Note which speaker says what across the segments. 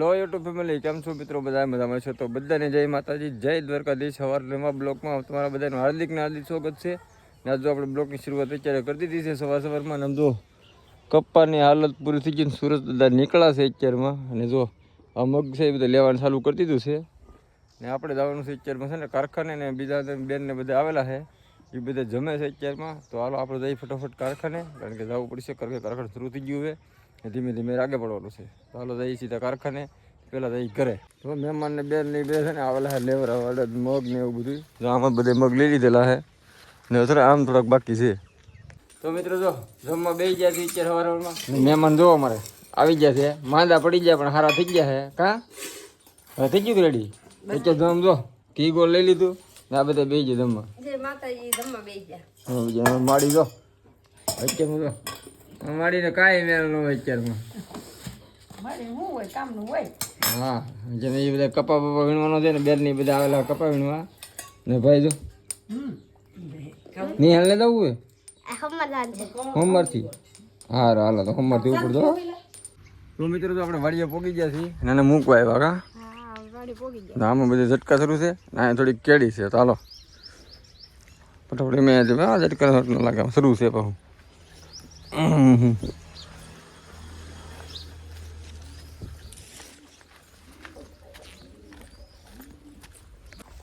Speaker 1: લો YouTube family, કેમ છો મિત્રો? બધા મજામાં છો? તો બધાને જય માતાજી, જય દ્વારકાધીશ. સવારના બ્લોકમાં તમારા બધાનું હાર્દિક ને હાર્દિક સ્વાગત છે. ને આજ આપણે બ્લોકની શરૂઆત અત્યારે કરી દીધી છે સવાર સવારમાં આમ જો કપ્પાની હાલત પૂરી થઈ ગઈ સુરત બધા નીકળ્યા છે અત્યારમાં. અને જો આ મગ છે એ બધા લેવાનું ચાલુ કરી દીધું છે. ને આપણે જવાનું છે અત્યારમાં છે ને કારખાને ને બીજા બેનને બધા આવેલા છે. એ બધા જમે છે અત્યારમાં. તો હાલો, આપણે જઈએ ફટાફટ કારખાને, કારણ કે જવું પડશે, કારણ કે કારખાનું શરૂ થઈ ગયું ને ધીમે ધીમે આગળ પડવાનું છે. તો હાલો જઈએ સીધા કારખાને. પહેલાં જઈ ઘરે. તો મહેમાન ને બેન ને બે છે ને આવેલા છે લેવર અડદ મગ ને એવું બધું. જો આમાં બધે મગ લઈ લીધેલા છે. ને અત્યારે આમ થોડાક બાકી છે. તો મિત્રો જો જમવા બે ગયા છે અત્યારે સવારમાં મહેમાન જો અમારે. આવી ગયા છે. માંદા પડી ગયા પણ સારા થઈ ગયા છે. કા? થઈ ગયું રેડી અત્યારે જમ જો ઘી ગોળ લઈ લીધું. ને આ બધા બે ગયા જમવા.
Speaker 2: માતાજી જમવા બેસી ગયા.
Speaker 1: માડી જો. અત્યારમાં જો તો કાંઈ મેળ ન હોય અત્યારમાં.
Speaker 2: મારે શું હોય કામનું હોય?
Speaker 1: હા જેને એ બધા કપા બપા વીણવાનો છે ને બેનની બધા આવેલા કપા વીણવા. ને ભાઈ જો નિહાલ ને જવું હોય હોમવર્કથી? હા હાલો તો ઉપર જો. તો મિત્રો તો આપણે વાડીએ પોગી ગયા છીએ. અને મૂકવા આવ્યા કા?
Speaker 2: હા વાડી પોગી ગયા.
Speaker 1: ને આમાં બધે ઝટકા શરૂ છે. ને અહીંયા થોડી કેડી છે. તો હાલો. ફટાફટ મેં હા ઝટકા લાગે શરૂ છે પાછું.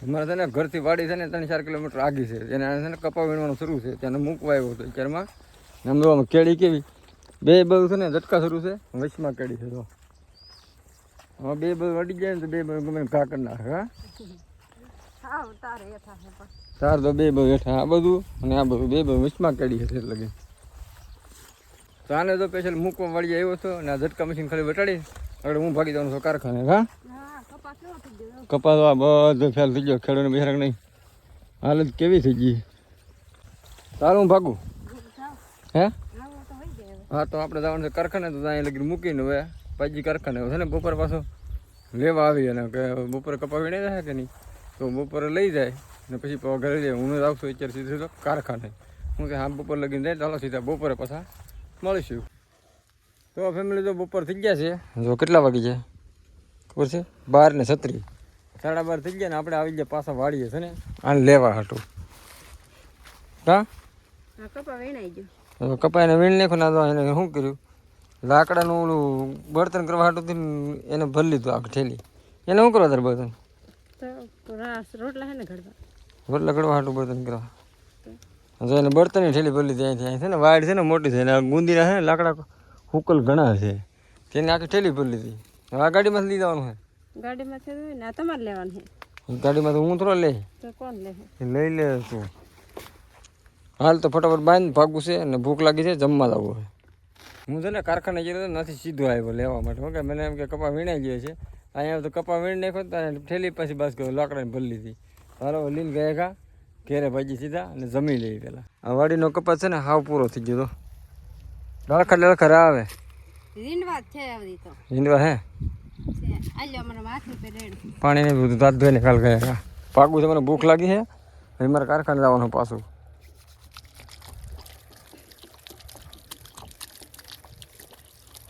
Speaker 1: અમારે છે ને ઘરથી વાડી છે ને ત્રણ ચાર કિલોમીટર આગી છે. એને છે ને કપા વીણવાનું શરૂ છે. ત્યાં મૂકવા આવ્યો હતો અત્યારમાં. ને આમ જો આમ કેળી કેવી. બે બધું છે ને ઝટકા શરૂ છે. વચમાં કેળી છે તો હવે બે બધું વળી જાય ને તો બે બધું ગમે ઘા કરી નાખે હા.
Speaker 2: હા તારે
Speaker 1: તો બે બધું હેઠા. આ બધું અને આ બધું બે બધું વચમાં કેળી છે એટલે લગી તો આને તો સ્પેશિયલ મૂકવા વાળી આવ્યો હતો અને આ ઝટકા મશીન ખાલી વટાડી આગળ હું ભાગી જવાનું છું કારખાને, હા? કપાસ આ બધો ફેલ થઈ ગયો, ખેડૂતને બિહારક નહીં. હાલત કેવી થઈ ગઈ? તારું હું ભાગું. હે? હા, તો આપણે જવાનું છે કારખાને, તો ત્યાં લગી મૂકીને હવે પાછી કારખાને છે ને બપોર પાછો લેવા આવી અને કે બપોરે કપાવી નહીં જાય કે નહીં? તો બપોરે લઈ જાય ને પછી ઘરે જાય હું જ આવશું અત્યારે સીધું કારખાને. હું કે હા, બપોર લગીને જાય, ચાલો સીધા બપોરે પાછા મળીશું. તો ફેમિલી તો બપોર થઈ ગયા છે. જો કેટલા વાગી છે? ખબર છે? બાર ને છત્રી. સાડા બાર થઈ ગયા ને આપણે આવી ગયા પાછા વાળીએ છે ને? આને લેવા હાટું. હા?
Speaker 2: કપા વેણાઈ ગયો.
Speaker 1: કપાઈને વીણ નાખ્યો ના તો એને શું કર્યું? લાકડાનું ઓલું બળતણ કરવા હાટું એને ભરી લીધું આખ ઠેલી. એને શું કરવા તારે બળતણ?
Speaker 2: રોટલા ઘડવા
Speaker 1: રોટલા કરવા હાટું બળતણ કરવા. જો એને બળતણની ઠેલી ભરી ત્યાં ત્યાં છે ને વાડ છે ને મોટી છે ને ગુંદીના છે ને લાકડા હુકલ ઘણા છે. તેને આખી ઠેલી ભરી હતી. આ ગાડીમાંથી લઈ જવાનું
Speaker 2: ગાડીમાં છે ને તમારે લેવાનું છે.
Speaker 1: છે ગાડીમાં તો હું થોડો લે
Speaker 2: કોણ લે?
Speaker 1: લઈ લે તું. હાલ તો ફટાફટ બાંધ ભાગવું છે અને ભૂખ લાગી છે જમવા જવું છે. હું છે ને કારખાને ગયો નથી સીધો આવ્યો લેવા માટે. ઓકે મને એમ કે કપા વીણાઈ ગયો છે. અહીંયા તો કપા વીણ નાખ્યો ઠેલી પાછી બસ લાકડાની ભરી લીધી હાલો લીન ગયા કા? ઘેરે ભાજી સીધા અને જમી લઈ પેલા. આ વાડીનો કપાસ છે ને હાવ પૂરો થઈ ગયો તો. લડખા લડખા આવે
Speaker 2: રીંડવા છે તો.
Speaker 1: હે? પાણી ને બધું દાંત ધોઈને કાલ ગયા પાકું છે મને ભૂખ લાગી છે. હવે મારે કારખાને જવાનું પાછું.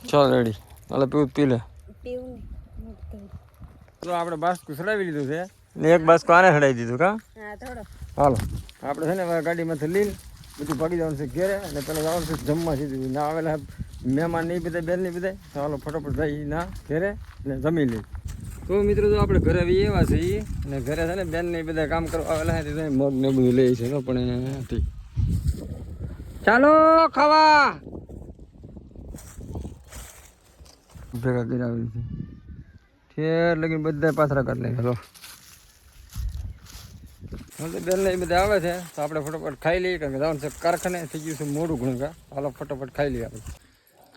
Speaker 1: ચાલ રેડી. હાલે પીવું પી લે. તો આપણે બાસ્કું ચડાવી લીધું છે. ને એક બાસ્કો આને ચડાવી દીધું કા?
Speaker 2: હા થોડો.
Speaker 1: હાલો. આપણે છે ને ગાડીમાંથી લઈને બધું ભાગી જવાનું છે ઘેરે અને પેલા જવાનું છે જમવા સીધું. ના આવેલા મહેમાન નહીં બધા બેન નહીં પીધે હાલો ફટાફટ જઈ ના ઘેરે ને જમી લઈ તો મિત્રો તો આપણે ઘરે આવી એવા છીએ અને ઘરે છે ને બેન ને બધા કામ કરવા આવેલા છે મગ ને બધું લે છે પણ ઠીક ચાલો, ખાવા. ભેગા કરાવી છે. ઠેર લગીને બધા પાથરા કરી લે. ચલો બેન એ બધા આવે છે તો આપણે ફટોફટ ખાઈ લઈએ કારણ કે જવાનું છે કારખાને થઈ ગયું છે મોડું ઘણું કા. હાલો ફટાફટ ખાઈ લઈએ આપણે.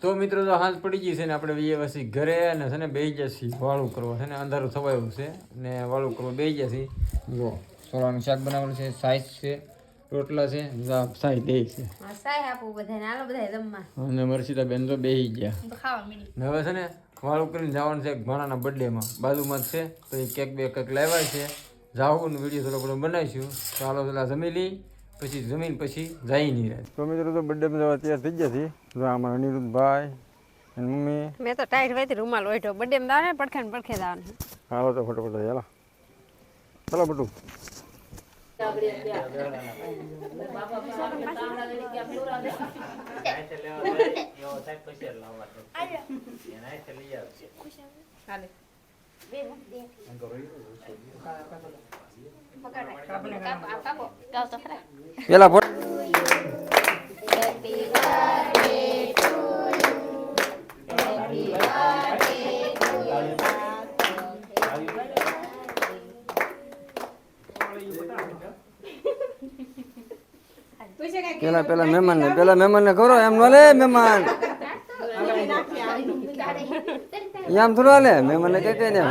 Speaker 1: તો મિત્રો તો હાથ પડી ગઈ છે ને આપણે બે પછી ઘરે અને છે ને બેસી ગયા છીએ વાળું કરવો. છે ને અંધારું થવાયું છે ને વાળું કરવો બેસી ગયા છીએ. જો સોળાનું શાક બનાવવાનું છે સાઈઝ છે રોટલા છે સાઈ દે છે. અને મરસીતા બેન તો બેસી ગયા હવે છે ને વાળું કરીને જવાનું છે ભાણાના બર્થડેમાં બાજુમાં જ છે તો એ કેક બે કેક લાવ્યા છે. જાવું વીડિયો થોડો ઘણો બનાવીશું. ચાલો પેલા જમી લઈ પછી જમીન પછી જાય નહીં રહે તો મિત્રો તો બર્થડેમાં જવા તૈયાર થઈ ગયા છીએ જો આમાં અનિરુદ્ધભાઈ અને મમ્મી.
Speaker 2: મેં તો ટાઈટ વહીથી રૂમાલ ઓઢ્યો. બર્થડે માં દાને પડખે ને પડખે દાને
Speaker 1: હાલો તો ફટોફટ ચાલો ચાલો બટું. પેલા ફોટ પેલા પેલા મહેમાન ને પેલા મહેમાન ને કરો એમ નો લે મહેમાન એમ થોડું હાલે મહેમાન મને કઈ કઈ ને.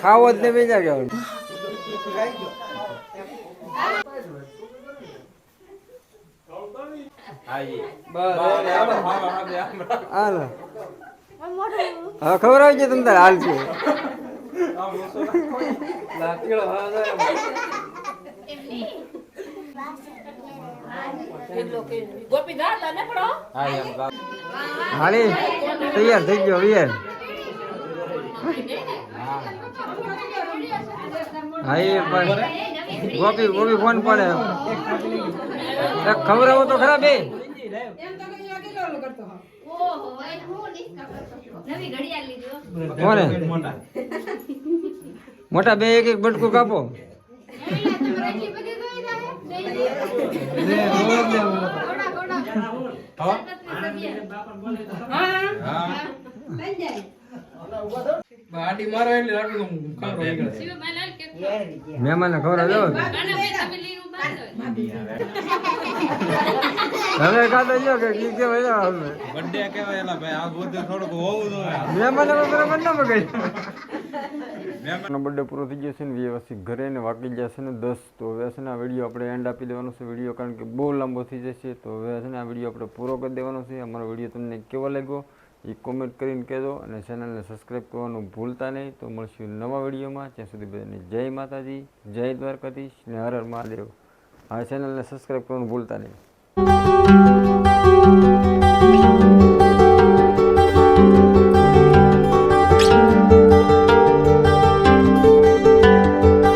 Speaker 1: ખાવો જ ને બીજા કેવાનું હાલ હા ખબર આવી છે તમને તારે હાલ છે. હાલી તૈયાર થઈ ગયો વીર હા એ પણ ગોપી ગોપી ફોન પડે. ખબર આવો તો ખરા બે. કોને? મોટા બે એક એક બટકું કાપો. મહેમાન ને ખબર આવ્યો હવે ખાતો જો કે કી કે ભાઈ હવે
Speaker 3: બર્થડે કહેવાય એલા ભાઈ આ બધું થોડુંક હોવું જોઈએ.
Speaker 1: મહેમાન બરાબર ના બગાડી નો બર્થડે પૂરો થઈ ગયો છે ને વ્યવસ્થિત ઘરે ને વાગી ગયા છે ને દસ. તો હવે છે ને આ વીડિયો આપણે એન્ડ આપી દેવાનો છે વીડિયો કારણ કે બહુ લાંબો થઈ જશે. તો હવે છે ને આ વીડિયો આપણે પૂરો કરી દેવાનો છે. અમારો વીડિયો તમને કેવો લાગ્યો? એ કોમેન્ટ કરીને કહેજો અને ચેનલને સબસ્ક્રાઈબ કરવાનું ભૂલતા નહીં. તો મળશું નવા વિડીયોમાં. ત્યાં સુધી બધાને જય માતાજી, જય દ્વારકાધીશ ને હર હર મહાદેવ. આ ચેનલને સબસ્ક્રાઈબ કરવાનું ભૂલતા નહીં.